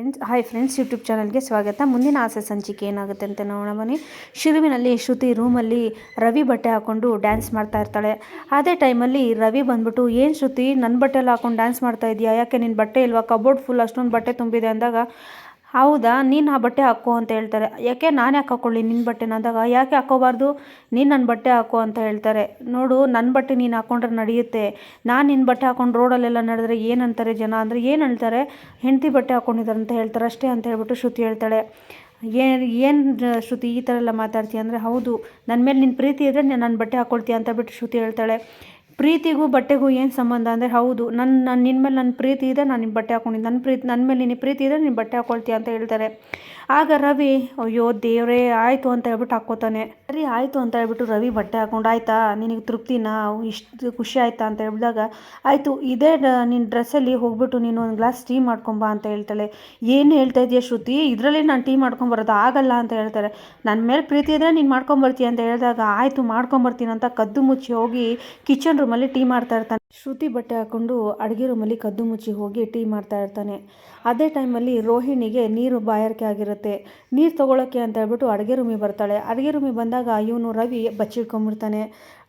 Friends hi friends YouTube ಚಾನಲ್ಗೆ ಸ್ವಾಗತ. ಮುಂದಿನ ಆಸೆ ಸಂಚಿಕೆ ಏನಾಗುತ್ತೆ ಅಂತ ನೋಡೋಣ ಬನ್ನಿ. ಶಿರುವಿನಲ್ಲಿ ಶ್ರುತಿ ರೂಮಲ್ಲಿ ರವಿ ಬಟ್ಟೆ ಹಾಕ್ಕೊಂಡು ಡ್ಯಾನ್ಸ್ ಮಾಡ್ತಾ ಇರ್ತಾಳೆ. ಅದೇ ಟೈಮಲ್ಲಿ ರವಿ ಬಂದ್ಬಿಟ್ಟು, ಏನು ಶ್ರುತಿ ನನ್ನ ಬಟ್ಟೆಲ್ಲ ಹಾಕೊಂಡು ಡ್ಯಾನ್ಸ್ ಮಾಡ್ತಾ ಇದೆಯಾ? ಯಾಕೆ ನಿನ್ನ ಬಟ್ಟೆ ಇಲ್ವಾ? ಕಬೋರ್ಡ್ ಫುಲ್ ಅಷ್ಟೊಂದು ಬಟ್ಟೆ ತುಂಬಿದೆ ಅಂದಾಗ ಹೌದಾ? ನೀನು ಆ ಬಟ್ಟೆ ಹಾಕೋ ಅಂತ ಹೇಳ್ತಾರೆ. ಯಾಕೆ ನಾನು ಯಾಕೆ ಹಾಕ್ಕೊಳ್ಳಿ ನಿನ್ನ ಬಟ್ಟೆನ ಅಂದಾಗ ಯಾಕೆ ಹಾಕೋಬಾರ್ದು? ನೀನು ನನ್ನ ಬಟ್ಟೆ ಹಾಕೋ ಅಂತ ಹೇಳ್ತಾರೆ. ನೋಡು ನನ್ನ ಬಟ್ಟೆ ನೀನು ಹಾಕ್ಕೊಂಡ್ರೆ ನಡೆಯುತ್ತೆ. ನಾನು ನಿನ್ನ ಬಟ್ಟೆ ಹಾಕೊಂಡು ರೋಡಲ್ಲೆಲ್ಲ ನಡೆದ್ರೆ ಏನು ಅಂತಾರೆ ಜನ? ಅಂದರೆ ಏನು ಹೇಳ್ತಾರೆ? ಹೆಂಡತಿ ಬಟ್ಟೆ ಹಾಕ್ಕೊಂಡಿದ್ದಾರೆ ಅಂತ ಹೇಳ್ತಾರೆ. ಅಷ್ಟೇ ಅಂತ ಹೇಳ್ಬಿಟ್ಟು ಶ್ರುತಿ ಹೇಳ್ತಾಳೆ. ಏನು ಏನು ಶ್ರುತಿ ಈ ಥರ ಎಲ್ಲ ಮಾತಾಡ್ತೀಯ? ಅಂದರೆ ಹೌದು. ನನ್ನ ಮೇಲೆ ನಿನ್ನ ಪ್ರೀತಿ ಇದ್ದರೆ ನನ್ನ ಬಟ್ಟೆ ಹಾಕ್ಕೊಳ್ತೀಯ ಅಂತ ಬಿಟ್ಟು ಶ್ರುತಿ ಹೇಳ್ತಾಳೆ. ಪ್ರೀತಿಗೂ ಬಟ್ಟೆಗೂ ಏನು ಸಂಬಂಧ ಅಂದರೆ, ಹೌದು ನನ್ನ ನನ್ನ ನಿನ್ನ ಮೇಲೆ ನನ್ನ ಪ್ರೀತಿ ಇದೆ, ನಾನು ನಿಮ್ಮ ಬಟ್ಟೆ ಹಾಕೊಂಡಿದ್ದು ನನ್ನ ಪ್ರೀತಿ ನನ್ನ ಮೇಲೆ ನಿನ್ನ ಪ್ರೀತಿ ಇದೆ, ನೀನು ಬಟ್ಟೆ ಹಾಕೊಳ್ತೀಯ ಅಂತ ಹೇಳ್ತಾರೆ. ಆಗ ರವಿ, ಅಯ್ಯೋ, ದೇವರೇ, ಆಯಿತು ಅಂತ ಹೇಳ್ಬಿಟ್ಟು ಹಾಕ್ಕೋತಾನೆ. ಸರಿ, ಆಯಿತು ಅಂತ ಹೇಳ್ಬಿಟ್ಟು ರವಿ ಬಟ್ಟೆ ಹಾಕೊಂಡು, ಆಯಿತಾ, ನಿನಗೆ ತೃಪ್ತಿನಾ? ಇಷ್ಟು ಖುಷಿ ಆಯಿತಾ? ಅಂತ ಹೇಳಿದಾಗ, ಆಯಿತು, ಇದೇ ನಿನ್ನ ಡ್ರೆಸ್ಸಲ್ಲಿ ಹೋಗ್ಬಿಟ್ಟು ನೀನು ಒಂದು ಗ್ಲಾಸ್ ಟೀ ಮಾಡ್ಕೊಂಬಾ ಅಂತ ಹೇಳ್ತಾಳೆ. ಏನು ಹೇಳ್ತಾ ಇದೆಯಾ ಶ್ರುತಿ? ಇದರಲ್ಲಿ ನಾನು ಟೀ ಮಾಡ್ಕೊಂಬರೋದು ಆಗಲ್ಲ ಅಂತ ಹೇಳ್ತಾರೆ. ನನ್ನ ಮೇಲೆ ಪ್ರೀತಿ ಇದ್ರೆ ನೀನು ಮಾಡ್ಕೊಂಬರ್ತೀಯ ಅಂತ ಹೇಳಿದಾಗ, ಆಯಿತು ಮಾಡ್ಕೊಂಬರ್ತೀನಿ ಅಂತ ಕದ್ದು ಮುಚ್ಚಿ ಹೋಗಿ ಕಿಚನ್ ರೂಮಲ್ಲಿ ಟೀ ಮಾಡ್ತಾ ಇರ್ತಾನೆ. ಶ್ರುತಿ ಬಟ್ಟೆ ಹಾಕೊಂಡು ಅಡುಗೆ ರೂಮಲ್ಲಿ ಕದ್ದು ಮುಚ್ಚಿ ಹೋಗಿ ಟೀ ಮಾಡ್ತಾ ಇರ್ತಾನೆ. ಅದೇ ಟೈಮಲ್ಲಿ ರೋಹಿಣಿಗೆ ನೀರು ಬಾಯಾರಿಕೆ ಆಗಿರುತ್ತೆ. ನೀರು ತೊಗೊಳಕ್ಕೆ ಅಂತ ಹೇಳ್ಬಿಟ್ಟು ಅಡುಗೆ ರೂಮಿಗೆ ಬರ್ತಾಳೆ. ಅಡುಗೆ ರೂಮಿಗೆ ಬಂದಾಗ ಇವನು ರವಿ ಬಚ್ಚಿಟ್ಕೊಂಬಿಡ್ತಾನೆ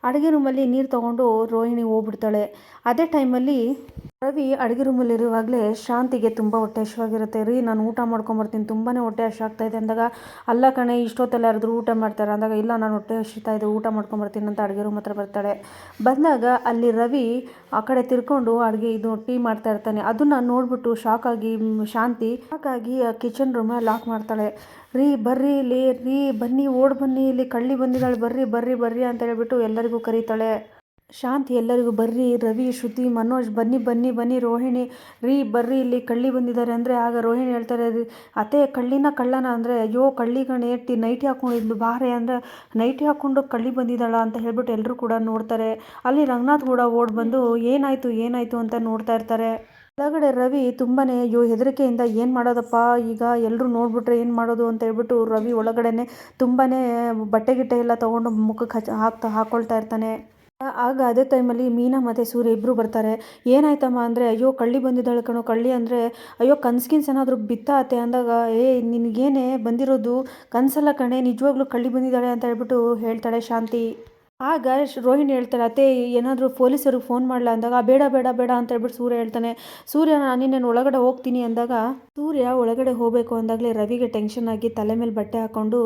ಅಡುಗೆ ರೂಮಲ್ಲಿ ನೀರು ತೊಗೊಂಡು ರೋಹಿಣಿ ಹೋಗ್ಬಿಡ್ತಾಳೆ. ಅದೇ ಟೈಮಲ್ಲಿ ರವಿ ಅಡುಗೆ ರೂಮಲ್ಲಿರುವಾಗಲೇ ಶಾಂತಿಗೆ ತುಂಬ ಹೊಟ್ಟೆ ಹಶ್ವಾಗಿರುತ್ತೆ ರೀ, ನಾನು ಊಟ ಮಾಡ್ಕೊಂಬರ್ತೀನಿ ತುಂಬಾ ಹೊಟ್ಟೆ ಹಶ್ವಾಗ್ತಾ ಇದೆ ಅಂದಾಗ, ಅಲ್ಲ ಕಣೆ, ಇಷ್ಟೊತ್ತಲ್ಲಿ ಯಾರಾದರೂ ಊಟ ಮಾಡ್ತಾರೆ? ಅಂದಾಗ, ಇಲ್ಲ, ನಾನು ಹೊಟ್ಟೆ ಹಶಿತಾ ಇದೆ, ಊಟ ಮಾಡ್ಕೊಂಬರ್ತೀನಿ ಅಂತ ಅಡುಗೆ ರೂಮ್ ಹತ್ರ ಬರ್ತಾಳೆ. ಬಂದಾಗ ಅಲ್ಲಿ ರವಿ ಆ ಕಡೆ ತಿರ್ಕೊಂಡು ಅಡುಗೆ ಇದು ಟೀ ಮಾಡ್ತಾ ಇರ್ತಾನೆ. ಅದನ್ನು ನೋಡಿಬಿಟ್ಟು ಶಾಕಾಗಿ ಶಾಂತಿ ಶಾಕಾಗಿ ಕಿಚನ್ ರೂಮ ಲಾಕ್ ಮಾಡ್ತಾಳೆ. ರೀ, ಬರ್ರಿ ಇಲ್ಲಿ, ರೀ, ಬನ್ನಿ, ಓಡ್ ಬನ್ನಿ, ಇಲ್ಲಿ ಕಳ್ಳಿ ಬಂದಿದ್ದಾಳೆ. ಬರ್ರಿ ಬರ್ರಿ ಬರ್ರಿ ಅಂತ ಹೇಳ್ಬಿಟ್ಟು ಎಲ್ಲರಿಗೂ ಕರೀತಾಳೆ. ಶಾಂತಿ, ಎಲ್ಲರಿಗೂ ಬರ್ರಿ, ರವಿ, ಶ್ರುತಿ, ಮನೋಜ್, ಬನ್ನಿ ಬನ್ನಿ ಬನ್ನಿ, ರೋಹಿಣಿ. ರೀ, ಬರ್ರಿ, ಇಲ್ಲಿ ಕಳ್ಳಿ ಬಂದಿದ್ದಾರೆ ಅಂದರೆ ಆಗ ರೋಹಿಣಿ ಹೇಳ್ತಾರೆ ಅತ್ತೆ, ಕಳ್ಳಿನ ಕಳ್ಳನ ಅಂದರೆ, ಅಯ್ಯೋ ಕಳ್ಳಿ ಕಣೆ ಟಿ ನೈಟಿ ಹಾಕೊಂಡಿದ್ಲು ಬಾರೆ ಅಂದರೆ ನೈಟಿ ಹಾಕ್ಕೊಂಡು ಕಳ್ಳಿ ಬಂದಿದ್ದಾಳ ಅಂತ ಹೇಳ್ಬಿಟ್ಟು ಎಲ್ಲರೂ ಕೂಡ ನೋಡ್ತಾರೆ. ಅಲ್ಲಿ ರಂಗನಾಥ್ ಕೂಡ ಓಡ್ ಬಂದು, ಏನಾಯಿತು ಏನಾಯಿತು ಅಂತ ನೋಡ್ತಾ ಇರ್ತಾರೆ. ಒಳಗಡೆ ರವಿ ತುಂಬಾ ಅಯ್ಯೋ, ಹೆದರಿಕೆಯಿಂದ ಏನು ಮಾಡೋದಪ್ಪ? ಈಗ ಎಲ್ಲರೂ ನೋಡಿಬಿಟ್ರೆ ಏನು ಮಾಡೋದು? ಅಂತ ಹೇಳ್ಬಿಟ್ಟು ರವಿ ಒಳಗಡೆ ತುಂಬಾ ಬಟ್ಟೆ ಗಿಟ್ಟೆ ಎಲ್ಲ ತೊಗೊಂಡು ಮುಖಕ್ಕೆ ಹಚ್ಚ ಹಾಕ್ತಾ ಹಾಕ್ಕೊಳ್ತಾ ಇರ್ತಾನೆ. ಆಗ ಅದೇ ಟೈಮಲ್ಲಿ ಮೀನಾ ಮತ್ತು ಸೂರ್ಯ ಇಬ್ಬರು ಬರ್ತಾರೆ. ಏನಾಯ್ತಮ್ಮ ಅಂದರೆ, ಅಯ್ಯೋ, ಕಳ್ಳಿ ಬಂದಿದ್ದಾಳೆ ಕಣೋ, ಕಳ್ಳಿ ಅಂದರೆ, ಅಯ್ಯೋ ಕನ್ಸ್ಕಿನ್ಸ್ ಏನಾದರೂ ಬಿತ್ತಾತೆ ಅಂದಾಗ, ಏ, ನಿನಗೇನೆ ಬಂದಿರೋದು ಕನಸಲ್ಲ ಕಣೆ, ನಿಜವಾಗ್ಲೂ ಕಳ್ಳಿ ಬಂದಿದ್ದಾಳೆ ಅಂತ ಹೇಳ್ಬಿಟ್ಟು ಹೇಳ್ತಾಳೆ ಶಾಂತಿ. ಆಗ ರೋಹಿಣಿ ಹೇಳ್ತಾಳೆ, ಅತ್ತೆ, ಏನಾದರೂ ಪೊಲೀಸರಿಗೆ ಫೋನ್ ಮಾಡಲ್ಲ ಅಂದಾಗ, ಬೇಡ ಬೇಡ ಬೇಡ, ಅಂತ ಹೇಳ್ಬಿಟ್ಟು ಸೂರ್ಯ ಹೇಳ್ತಾನೆ. ಸೂರ್ಯ ನಾನು ಒಳಗಡೆ ಹೋಗ್ತೀನಿ ಅಂದಾಗ, ಸೂರ್ಯ ಒಳಗಡೆ ಹೋಗಬೇಕು ಅಂದಾಗಲೇ ರವಿಗೆ ಟೆನ್ಷನ್ ಆಗಿ ತಲೆ ಮೇಲೆ ಬಟ್ಟೆ ಹಾಕ್ಕೊಂಡು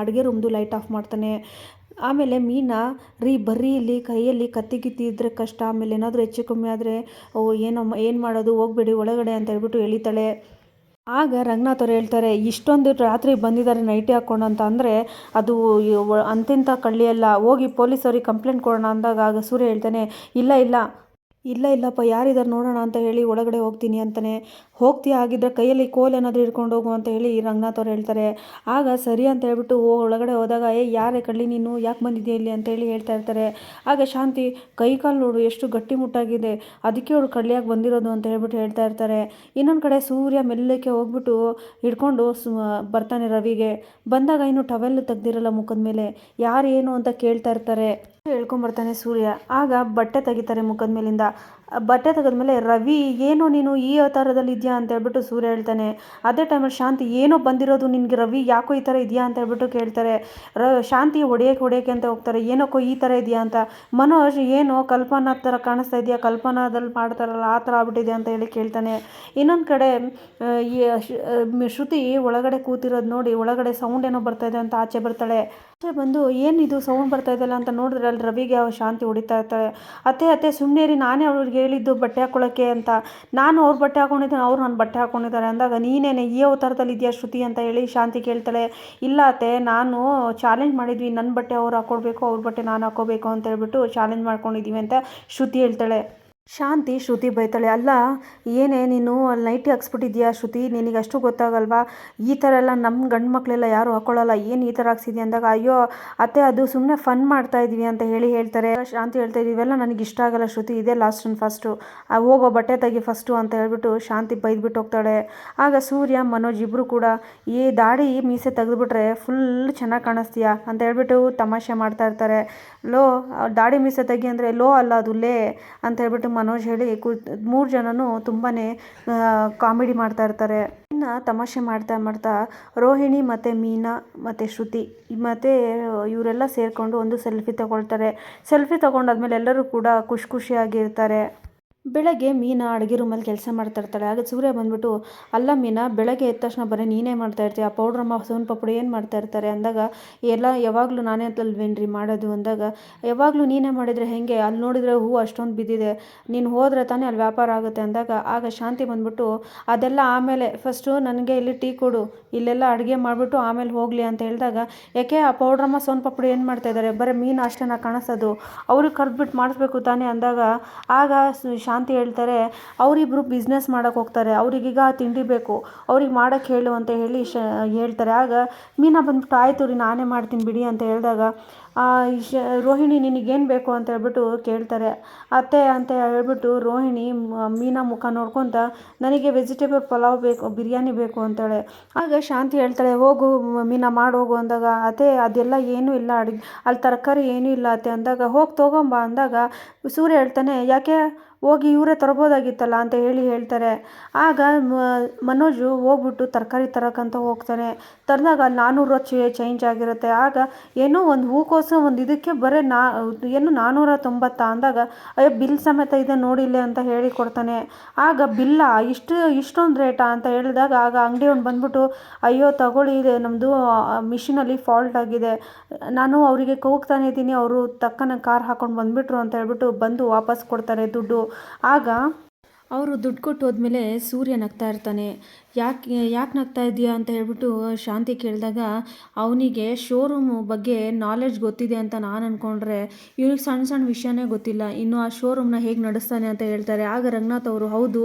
ಅಡುಗೆ ರೂಮ್ದು ಲೈಟ್ ಆಫ್ ಮಾಡ್ತಾನೆ. ಆಮೇಲೆ ಮೀನಾ, ರೀ ಬರ್ರಿ ಇಲ್ಲಿ, ಕೈಯಲ್ಲಿ ಕತ್ತಿ ಗಿತ್ತಿ ಇದ್ದರೆ ಕಷ್ಟ, ಆಮೇಲೆ ಏನಾದರೂ ಹೆಚ್ಚು ಕಮ್ಮಿ ಆದರೆ, ಓ, ಏನೋ ಏನು ಮಾಡೋದು, ಹೋಗ್ಬೇಡಿ ಒಳಗಡೆ ಅಂತ ಹೇಳ್ಬಿಟ್ಟು ಎಳಿತಾಳೆ. ಆಗ ರಂಗನಾಥ್ ಅವ್ರು ಹೇಳ್ತಾರೆ, ಇಷ್ಟೊಂದು ರಾತ್ರಿ ಬಂದಿದ್ದಾರೆ ನೈಟಿ ಹಾಕ್ಕೊಂಡು ಅಂತ ಅಂದರೆ, ಅದು ಅಂತಿಂಥ ಕಳ್ಳಿಯಲ್ಲ ಹೋಗಿ ಪೊಲೀಸವ್ರಿಗೆ ಕಂಪ್ಲೇಂಟ್ ಕೊಡೋಣ ಅಂದಾಗ ಆಗ ಸೂರ್ಯ ಹೇಳ್ತಾನೆ, ಇಲ್ಲ ಇಲ್ಲ ಇಲ್ಲ, ಇಲ್ಲಪ್ಪ ಯಾರಿದ್ದಾರೆ ನೋಡೋಣ ಅಂತ ಹೇಳಿ ಒಳಗಡೆ ಹೋಗ್ತೀನಿ ಅಂತಾನೆ. ಹೋಗ್ತೀಯ ಆಗಿದ್ದರೆ ಕೈಯಲ್ಲಿ ಕೋಲ್ ಏನಾದರೂ ಹಿಡ್ಕೊಂಡು ಹೋಗು ಅಂತ ಹೇಳಿ ರಂಗನಾಥ್ ಅವ್ರು ಹೇಳ್ತಾರೆ. ಆಗ ಸರಿ ಅಂತ ಹೇಳ್ಬಿಟ್ಟು ಒಳಗಡೆ ಹೋದಾಗ, ಏ, ಯಾರೇ ಕಳ್ಳಿ ನೀನು? ಯಾಕೆ ಬಂದಿದ್ದೀಯ ಇಲ್ಲಿ? ಅಂತ ಹೇಳಿ ಹೇಳ್ತಾ ಇರ್ತಾರೆ. ಆಗ ಶಾಂತಿ, ಕೈ ಕಾಲು ನೋಡು, ಎಷ್ಟು ಗಟ್ಟಿಮುಟ್ಟಾಗಿದೆ ಅದಕ್ಕೆ ಅವರು ಕಳ್ಳಿಯಾಗಿ ಬಂದಿರೋದು ಅಂತ ಹೇಳ್ಬಿಟ್ಟು ಹೇಳ್ತಾ ಇರ್ತಾರೆ. ಇನ್ನೊಂದು ಕಡೆ ಸೂರ್ಯ ಮೆಲ್ಲಕ್ಕೆ ಹೋಗ್ಬಿಟ್ಟು ಹಿಡ್ಕೊಂಡು ಬರ್ತಾನೆ ರವಿಗೆ. ಬಂದಾಗ ಇನ್ನು ಟವೆಲ್ ತೆಗ್ದಿರಲ್ಲ ಮುಖದ ಮೇಲೆ. ಯಾರು ಏನು ಅಂತ ಕೇಳ್ತಾ ಇರ್ತಾರೆ. ಹೇಳ್ಕೊಂಬರ್ತಾನೆ ಸೂರ್ಯ. ಆಗ ಬಟ್ಟೆ ತೆಗಿತಾರೆ ಮುಖದ ಮೇಲಿಂದ. ಬಟ್ಟೆ ತೆಗೆದ್ಮೇಲೆ, ರವಿ, ಏನು ನೀನು ಈ ಅವತಾರದಲ್ಲಿ ಇದೆಯಾ? ಅಂತ ಹೇಳ್ಬಿಟ್ಟು ಸೂರ್ಯ ಹೇಳ್ತಾನೆ. ಅದೇ ಟೈಮಲ್ಲಿ ಶಾಂತಿ, ಏನೋ ಬಂದಿರೋದು ನಿನಗೆ ರವಿ? ಯಾಕೋ ಈ ಥರ ಇದೆಯಾ? ಅಂತ ಹೇಳ್ಬಿಟ್ಟು ಕೇಳ್ತಾರೆ. ರ, ಶಾಂತಿ ಹೊಡೆಯೋಕೆ ಹೊಡೆಯೋಕೆ ಅಂತ ಹೋಗ್ತಾರೆ. ಏನಕ್ಕೋ ಈ ಥರ ಇದೆಯಾ? ಅಂತ. ಮನೋಜ್, ಏನೋ ಕಲ್ಪನಾ ಥರ ಕಾಣಿಸ್ತಾ ಇದೆಯಾ? ಕಲ್ಪನಾದಲ್ಲಿ ಮಾಡ್ತಾರಲ್ಲ, ಆ ಥರ ಆಗ್ಬಿಟ್ಟಿದೆ ಅಂತ ಹೇಳಿ ಕೇಳ್ತಾನೆ. ಇನ್ನೊಂದು ಕಡೆ ಈ ಶ್ರುತಿ ಒಳಗಡೆ ಕೂತಿರೋದು ನೋಡಿ, ಒಳಗಡೆ ಸೌಂಡ್ ಏನೋ ಬರ್ತಾಯಿದೆ ಅಂತ ಆಚೆ ಬರ್ತಾಳೆ. ಬಂದು ಏನಿದು ಸೌಂಡ್ ಬರ್ತಾ ಇದೆಯಲ್ಲ? ಅಂತ ನೋಡಿದ್ರೆ ಅಲ್ಲಿ ರವಿಗೆ ಅವ್ರು ಶಾಂತಿ ಹೊಡಿತಾ ಇರ್ತಾಳೆ ಅತ್ತೆ ಅತ್ತೆ ಸುಮ್ಮನೆ ರೀ ನಾನೇ ಅವ್ರಿಗೆ ಹೇಳಿದ್ದು ಬಟ್ಟೆ ಹಾಕೊಳ್ಳೋಕ್ಕೆ ಅಂತ. ನಾನು ಅವ್ರ ಬಟ್ಟೆ ಹಾಕೊಂಡಿದ್ದೇನೆ, ಅವ್ರು ನನ್ನ ಬಟ್ಟೆ ಹಾಕೊಂಡಿದ್ದಾರೆ. ಅಂದಾಗ, ನೀನೇನೆ? ಈ ಅವತಾರದಲ್ಲಿ ಇದೆಯಾ ಶ್ರುತಿ? ಅಂತ ಹೇಳಿ ಶಾಂತಿ ಕೇಳ್ತಾಳೆ. ಇಲ್ಲ ಅತ್ತೆ, ನಾನು ಚಾಲೆಂಜ್ ಮಾಡಿದ್ವಿ. ನನ್ನ ಬಟ್ಟೆ ಅವ್ರು ಹಾಕ್ಕೊಡ್ಬೇಕು ಅವ್ರ ಬಟ್ಟೆ ನಾನು ಹಾಕೋಬೇಕು ಅಂತ ಹೇಳ್ಬಿಟ್ಟು ಚಾಲೆಂಜ್ ಮಾಡ್ಕೊಂಡಿದ್ದೀವಿ ಅಂತ ಶ್ರುತಿ ಹೇಳ್ತಾಳೆ. ಶಾಂತಿ, ಶ್ರುತಿ ಬೈತಾಳೆ, ಅಲ್ಲ, ಏನೇ ನೀನು ಅಲ್ಲಿ ನೈಟಿ ಹಾಕ್ಸ್ಬಿಟ್ಟಿದ್ಯಾ ಶ್ರುತಿ? ನಿನಗೆ ಅಷ್ಟು ಗೊತ್ತಾಗಲ್ವಾ? ಈ ಥರ ಎಲ್ಲ ನಮ್ಮ ಗಂಡು ಮಕ್ಕಳೆಲ್ಲ ಯಾರು ಹಾಕೊಳ್ಳಲ್ಲ. ಏನು ಈ ಥರ ಹಾಕ್ಸಿದ್ಯಾ? ಅಂದಾಗ, ಅಯ್ಯೋ, ಅತ್ತೆ, ಅದು ಸುಮ್ಮನೆ ಫನ್ ಮಾಡ್ತಾ ಇದ್ವಿ ಅಂತ ಹೇಳಿ ಹೇಳ್ತಾರೆ. ಶಾಂತಿ ಹೇಳ್ತಾ ಇದ್ದೀವೆಲ್ಲ ನನಗೆ ಇಷ್ಟ ಆಗಲ್ಲ ಶ್ರುತಿ, ಇದೇ ಲಾಸ್ಟ್ ಅಂಡ್ ಫಸ್ಟು ಹೋಗೋ ಬಟ್ಟೆ ತೆಗಿ ಫಸ್ಟು ಅಂತ ಹೇಳ್ಬಿಟ್ಟು ಶಾಂತಿ ಬೈದ್ಬಿಟ್ಟು ಹೋಗ್ತಾಳೆ. ಆಗ ಸೂರ್ಯ, ಮನೋಜ್ ಇಬ್ಬರು ಕೂಡ ಈ ದಾಡಿ, ಮೀಸೆ ತೆಗೆದುಬಿಟ್ರೆ ಫುಲ್ ಚೆನ್ನಾಗಿ ಕಾಣಿಸ್ತೀಯಾ? ಅಂತ ಹೇಳ್ಬಿಟ್ಟು ತಮಾಷೆ ಮಾಡ್ತಾ ಇರ್ತಾರೆ. ಲೋ, ದಾಡಿ ಮೀಸೆ ತೆಗಿ ಅಂದರೆ ಲೋ ಅಲ್ಲ ಅದು, ಲೇ ಅಂತ ಹೇಳ್ಬಿಟ್ಟು ಮನೋಜ್ ಹೇಳಿ ಕು ಮೂರು ಜನನು ತುಂಬಾ ಕಾಮಿಡಿ ಮಾಡ್ತಾ ಇರ್ತಾರೆ. ಇನ್ನು ತಮಾಷೆ ಮಾಡ್ತಾ ಮಾಡ್ತಾ ರೋಹಿಣಿ ಮತ್ತು ಮೀನಾ ಮತ್ತು ಶ್ರುತಿ ಮತ್ತು ಇವರೆಲ್ಲ ಸೇರಿಕೊಂಡು ಒಂದು ಸೆಲ್ಫಿ ತಗೊಳ್ತಾರೆ. ಸೆಲ್ಫಿ ತಗೊಂಡಾದ್ಮೇಲೆ ಎಲ್ಲರೂ ಕೂಡ ಖುಷಿ ಖುಷಿಯಾಗಿರ್ತಾರೆ ಬೆಳಗ್ಗೆ ಮೀನಾ ಅಡುಗೆ ರೂಮಲ್ಲಿ ಕೆಲಸ ಮಾಡ್ತಾ ಇರ್ತಾಳೆ. ಆಗ ಸೂರ್ಯ ಬಂದ್ಬಿಟ್ಟು, ಅಲ್ಲ ಮೀನಾ, ಬೆಳಗ್ಗೆ ಎದ್ದ ತಕ್ಷಣ ಬರೀ ನೀನೇ ಮಾಡ್ತಾ ಇರ್ತೀಯ? ಆ ಪೌಡ್ರಮ್ಮ ಸೋನ್ ಪಾಪುಡಿ ಏನು ಮಾಡ್ತಾ ಇರ್ತಾರೆ? ಅಂದಾಗ, ಎಲ್ಲ, ಯಾವಾಗಲೂ ನಾನೇ ಅಂತಲ್ವೇನ್ರಿ ಮಾಡೋದು? ಅಂದಾಗ, ಯಾವಾಗಲೂ ನೀನೇ ಮಾಡಿದರೆ ಹೇಗೆ? ಅಲ್ಲಿ ನೋಡಿದರೆ ಹೂ ಅಷ್ಟೊಂದು ಬಿದ್ದಿದೆ. ನೀನು ಹೋದರೆ ತಾನೇ ಅಲ್ಲಿ ವ್ಯಾಪಾರ ಆಗುತ್ತೆ. ಅಂದಾಗ, ಆಗ ಶಾಂತಿ ಬಂದ್ಬಿಟ್ಟು, ಅದೆಲ್ಲ ಆಮೇಲೆ ಫಸ್ಟು ನನಗೆ ಇಲ್ಲಿ ಟೀ ಕೊಡು. ಇಲ್ಲೆಲ್ಲ ಅಡುಗೆ ಮಾಡಿಬಿಟ್ಟು ಆಮೇಲೆ ಹೋಗಲಿ ಅಂತ ಹೇಳಿದಾಗ, ಯಾಕೆ ಆ ಪೌಡ್ರಮ್ಮ ಸೋನ್ ಪಾಪುಡಿ ಏನು ಮಾಡ್ತಾ ಇದ್ದಾರೆ ಬರೀ ಮೀನು ಅಷ್ಟೇ ಕಾಣಿಸೋದು? ಅವ್ರಿಗೆ ಕರೆದ್ಬಿಟ್ಟು ಮಾಡಿಸ್ಬೇಕು ತಾನೇ? ಅಂದಾಗ, ಆಗ ಸ- ಶಾಂತಿ ಹೇಳ್ತಾರೆ ಅವರಿಬ್ಬರು ಬಿಸ್ನೆಸ್ ಮಾಡೋಕ್ಕೆ ಹೋಗ್ತಾರೆ ಅವರಿಗೀಗ ತಿಂಡಿ ಬೇಕು, ಅವ್ರಿಗೆ ಮಾಡೋಕ್ಕೆ ಹೇಳು ಅಂತ ಹೇಳಿ ಶ ಹೇಳ್ತಾರೆ. ಆಗ ಮೀನಾ ಬಂದ್ಬಿಟ್ಟು, ಆಯಿತು ರೀ, ನಾನೇ ಮಾಡ್ತೀನಿ ಬಿಡಿ ಅಂತ ಹೇಳಿದಾಗ ರೋಹಿಣಿ ನಿನಗೇನು ಬೇಕು ಅಂತ ಹೇಳ್ಬಿಟ್ಟು ಕೇಳ್ತಾರೆ. ಅತ್ತೆ ಅಂತ ಹೇಳ್ಬಿಟ್ಟು ರೋಹಿಣಿ ಮೀನಾ ಮುಖ ನೋಡ್ಕೊತ, ನನಗೆ ವೆಜಿಟೇಬಲ್ ಪಲಾವ್ ಬೇಕು, ಬಿರಿಯಾನಿ ಬೇಕು ಅಂತಾಳೆ. ಆಗ ಶಾಂತಿ ಹೇಳ್ತಾಳೆ, ಹೋಗು ಮೀನಾ, ಮಾಡಿ, ಹೋಗು ಅಂದಾಗ, ಅತ್ತೆ, ಅದೆಲ್ಲ ಏನೂ ಇಲ್ಲ, ಅಡುಗೆ, ಅಲ್ಲಿ ತರಕಾರಿ ಏನೂ ಇಲ್ಲ ಅತ್ತೆ ಅಂದಾಗ, ಹೋಗಿ, ತೊಗೊಂಬ ಅಂದಾಗ, ಸೂರ್ಯ ಹೇಳ್ತಾನೆ, ಯಾಕೆ? ಹೋಗಿ ಇವರೇ ತರ್ಬೋದಾಗಿತ್ತಲ್ಲ ಅಂತ ಹೇಳಿ ಹೇಳ್ತಾರೆ. ಆಗ ಮನೋಜು ಹೋಗ್ಬಿಟ್ಟು ತರಕಾರಿ ತರಕಂತ ಹೋಗ್ತಾನೆ. ತರ್ದಾಗ ಅಲ್ಲಿ ನಾನ್ನೂರು ಚೇಂಜ್ ಆಗಿರುತ್ತೆ. ಆಗ ಏನೋ ಒಂದು ಹೂಕೋಸು ಒಂದು, ಇದಕ್ಕೆ ಬರೀ ನಾ, ಏನು ನಾನ್ನೂರ ತೊಂಬತ್ತ ಅಂದಾಗ, ಅಯ್ಯೋ, ಬಿಲ್ ಸಮೇತ ಇದೆ ನೋಡಿಲ್ಲೇ ಅಂತ ಹೇಳಿ ಕೊಡ್ತಾನೆ. ಆಗ ಬಿಲ್ಲ, ಇಷ್ಟು, ಇಷ್ಟೊಂದು ರೇಟಾ ಅಂತ ಹೇಳಿದಾಗ ಆಗ ಅಂಗಡಿಯವ್ನು ಬಂದ್ಬಿಟ್ಟು, ಅಯ್ಯೋ, ತಗೊಳ್ಳಿ, ಇದೆ ನಮ್ಮದು ಮಿಷಿನಲ್ಲಿ ಫಾಲ್ಟ್ ಆಗಿದೆ. ನಾನು ಅವರಿಗೆ ಕೂಗ್ತಾನೆ ಇದ್ದೀನಿ, ಅವರು ತಕ್ಕನ ಕಾರ್ ಹಾಕೊಂಡು ಬಂದುಬಿಟ್ರು ಅಂತ ಹೇಳ್ಬಿಟ್ಟು ಬಂದು ವಾಪಸ್ ಕೊಡ್ತಾರೆ ದುಡ್ಡು. ಆಗ ಅವರು ದುಡ್ಡು ಕೊಟ್ಟು ಹೋದ್ಮೇಲೆ ಸೂರ್ಯ ನಗ್ತಾ ಇರ್ತಾನೆ. ಯಾಕೆ ಯಾಕೆ ನಗ್ತಾ ಇದೆಯಾ ಅಂತ ಹೇಳ್ಬಿಟ್ಟು ಶಾಂತಿ ಕೇಳಿದಾಗ, ಅವನಿಗೆ ಶೋರೂಮ್ ಬಗ್ಗೆ ನಾಲೆಡ್ಜ್ ಗೊತ್ತಿದೆ ಅಂತ ನಾನು ಅಂದ್ಕೊಂಡ್ರೆ ಇವ್ರಿಗೆ ಸಣ್ಣ ಸಣ್ಣ ವಿಷಯನೇ ಗೊತ್ತಿಲ್ಲ. ಇನ್ನು ಆ ಶೋರೂಮ್ನ ಹೇಗೆ ನಡೆಸ್ತಾನೆ ಅಂತ ಹೇಳ್ತಾರೆ. ಆಗ ರಂಗನಾಥ್ ಅವರು, ಹೌದು,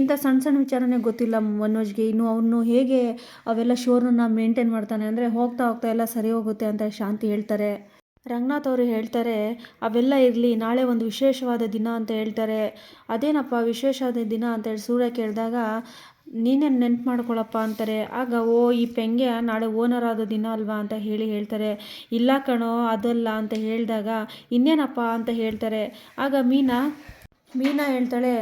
ಇಂಥ ಸಣ್ಣ ಸಣ್ಣ ವಿಚಾರನೇ ಗೊತ್ತಿಲ್ಲ ಮನೋಜ್ಗೆ. ಇನ್ನು ಅವನು ಹೇಗೆ ಅವೆಲ್ಲ ಶೋರೂಮ್ನ ಮೇಂಟೈನ್ ಮಾಡ್ತಾನೆ ಅಂದರೆ ಹೋಗ್ತಾ ಹೋಗ್ತಾ ಎಲ್ಲ ಸರಿ ಹೋಗುತ್ತೆ ಅಂತ ಶಾಂತಿ ಹೇಳ್ತಾರೆ. ರಂಗನಾಥ್ ಅವರು ಹೇಳ್ತಾರೆ, ಅವೆಲ್ಲ ಇರಲಿ, ನಾಳೆ ಒಂದು ವಿಶೇಷವಾದ ದಿನ ಅಂತ ಹೇಳ್ತಾರೆ. ಅದೇನಪ್ಪ ವಿಶೇಷವಾದ ದಿನ ಅಂತೇಳಿ ಸೂರ್ಯ ಕೇಳಿದಾಗ, ನೀನೇ ನೆನ್ಪು ಮಾಡ್ಕೊಳಪ್ಪ ಅಂತಾರೆ. ಆಗ, ಓ, ಈ ಪೆಂಗೆ ನಾಳೆ ಓನರ್ ಆದ ದಿನ ಅಲ್ವಾ ಅಂತ ಹೇಳಿ ಹೇಳ್ತಾರೆ. ಇಲ್ಲ ಕಣೋ, ಅದಲ್ಲ ಅಂತ ಹೇಳಿದಾಗ, ಇನ್ನೇನಪ್ಪ ಅಂತ ಹೇಳ್ತಾರೆ. ಆಗ ಮೀನಾ ಮೀನಾ ಹೇಳ್ತಾಳೆ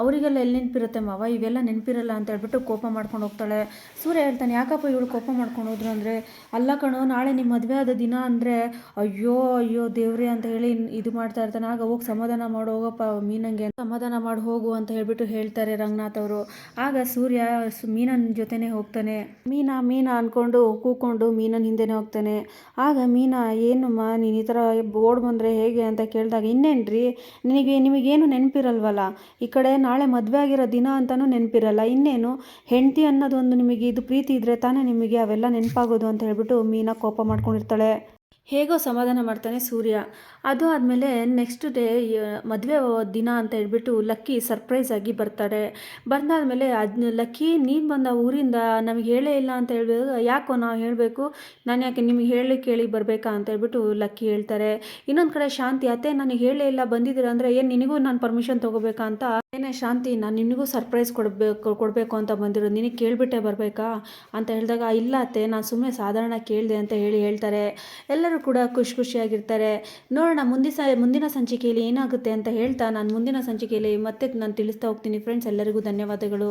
ಅವರಿಗೆಲ್ಲ ಎಲ್ಲಿ ನೆನಪಿರುತ್ತೆ ಮಾವ? ಇವೆಲ್ಲ ನೆನಪಿರಲ್ಲ ಅಂತ ಹೇಳ್ಬಿಟ್ಟು ಕೋಪ ಮಾಡ್ಕೊಂಡು ಹೋಗ್ತಾಳೆ. ಸೂರ್ಯ ಹೇಳ್ತಾನೆ, ಯಾಕಪ್ಪ ಇವಳು ಕೋಪ ಮಾಡ್ಕೊಂಡು ಹೋದ್ರು ಅಂದರೆ? ಅಲ್ಲ ಕಣೋ, ನಾಳೆ ನಿಮ್ಮ ಮದುವೆ ಆದ ದಿನ ಅಂದರೆ? ಅಯ್ಯೋ ಅಯ್ಯೋ ದೇವ್ರೆ ಅಂತ ಹೇಳಿ ಇದು ಮಾಡ್ತಾ ಇರ್ತಾನೆ. ಆಗ ಹೋಗಿ ಸಮಾಧಾನ ಮಾಡಿ, ಹೋಗಪ್ಪ ಮೀನಂಗೆ ಸಮಾಧಾನ ಮಾಡಿ, ಹೋಗು ಅಂತ ಹೇಳ್ಬಿಟ್ಟು ಹೇಳ್ತಾರೆ ರಂಗನಾಥ್ ಅವರು. ಆಗ ಸೂರ್ಯ ಮೀನನ ಜೊತೆನೇ ಹೋಗ್ತಾನೆ. ಮೀನಾ ಮೀನಾ ಅಂದ್ಕೊಂಡು ಕೂಕೊಂಡು ಮೀನನ ಹಿಂದೆನೇ ಹೋಗ್ತಾನೆ. ಆಗ ಮೀನಾ, ಏನಮ್ಮ, ನೀನು ಈ ಥರ ಓಡ್ ಬಂದರೆ ಹೇಗೆ? ಅಂತ ಕೇಳಿದಾಗ, ಇನ್ನೇನ್ರಿ? ನಿನಗೆ, ನಿಮಗೇನು ನೆನಪಿರಲ್ವಲ್ಲ? ಈ ಕಡೆ ನಾಳೆ ಮದುವೆ ಆಗಿರೋ ದಿನ ಅಂತಲೂ ನೆನಪಿರಲ್ಲ. ಇನ್ನೇನು? ಹೆಂಡತಿ ಅನ್ನೋದೊಂದು ನಿಮಗೆ ಇದು ಪ್ರೀತಿ ಇದ್ದರೆ ತಾನೇ ನಿಮಗೆ ಅವೆಲ್ಲ ನೆನಪಾಗೋದು ಅಂತ ಹೇಳ್ಬಿಟ್ಟು ಮೀನಾ ಕೋಪ ಮಾಡ್ಕೊಂಡಿರ್ತಾಳೆ. ಹೇಗೋ ಸಮಾಧಾನ ಮಾಡ್ತಾನೆ ಸೂರ್ಯ. ಅದು ಆದಮೇಲೆ ನೆಕ್ಸ್ಟ್ ಡೇ ಮದುವೆ ದಿನ ಅಂತ ಹೇಳ್ಬಿಟ್ಟು ಲಕ್ಕಿ ಸರ್ಪ್ರೈಸ್ ಆಗಿ ಬರ್ತಾರೆ ಬಂದಾದಮೇಲೆ ಅದನ್ನ ಲಕ್ಕಿ ನೀನು ಬಂದ ಊರಿಂದ ನಮಗೆ ಹೇಳೇ ಇಲ್ಲ ಅಂತ ಹೇಳಿದಾಗ ಯಾಕೋ ನಾವು ಹೇಳಬೇಕು? ನಾನು ಯಾಕೆ ನಿಮಗೆ ಹೇಳಿ ಕೇಳಿ ಬರಬೇಕಾ ಅಂತ ಹೇಳ್ಬಿಟ್ಟು ಲಕ್ಕಿ ಹೇಳ್ತಾರೆ. ಇನ್ನೊಂದು ಕಡೆ ಶಾಂತಿ, ಅತ್ತೆ ನನಗೆ ಹೇಳೇ ಇಲ್ಲ, ಬಂದಿದ್ದೀರ ಅಂದರೆ ಏನು ನಿನಗೂ ನಾನು ಪರ್ಮಿಷನ್ ತೊಗೋಬೇಕಾ ಅಂತ ಏನೇ ಶಾಂತಿ, ನಾನು ನಿನಗೂ ಸರ್ಪ್ರೈಸ್ ಕೊಡಬೇಕು ಕೊಡಬೇಕು ಅಂತ ಬಂದಿರೋದು, ನಿನಗೆ ಕೇಳಿಬಿಟ್ಟೆ ಬರಬೇಕಾ? ಅಂತ ಹೇಳಿದಾಗ, ಇಲ್ಲ ಅತ್ತೆ, ನಾನು ಸುಮ್ಮನೆ ಸಾಧಾರಣ ಕೇಳಿದೆ ಅಂತ ಹೇಳಿ ಹೇಳ್ತಾರೆ. ಎಲ್ಲರೂ ಕೂಡ ಖುಷಿ ಖುಷಿಯಾಗಿರ್ತಾರೆ. ನೋಡೋಣ ಮುಂದಿನ ಮುಂದಿನ ಸಂಚಿಕೆಯಲ್ಲಿ ಏನಾಗುತ್ತೆ ಅಂತ ಹೇಳ್ತಾ ನಾನು ಮುಂದಿನ ಸಂಚಿಕೆಯಲ್ಲಿ ಮತ್ತೆ ನಾನು ತಿಳಿಸ್ತಾ ಹೋಗ್ತೀನಿ. ಫ್ರೆಂಡ್ಸ್ ಎಲ್ಲರಿಗೂ ಧನ್ಯವಾದಗಳು.